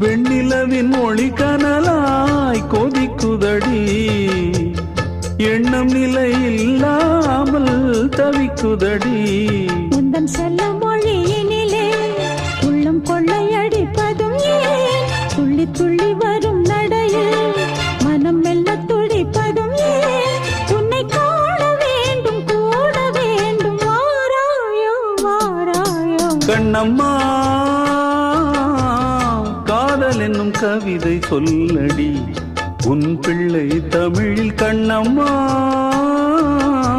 வெண்ணிலவின் ஒளி கனலாய் கொதிக்குதடி. எண்ணம் நிலை இல்லாமல் தவிக்குதடி. உந்தன் செல்ல மொழியினிலே உள்ளம் கொள்ளையடிப்பதும் ஏன்? துள்ளி துள்ளி வரும் நடையில் மனம் மெல்ல துடிப்பதும் ஏன்? உன்னை காண வேண்டும் கண்ணம்மா பாடல் என்னும் கவிதை சொல்லடி. உன் பிள்ளை தமிழில் கண்ணம்மா.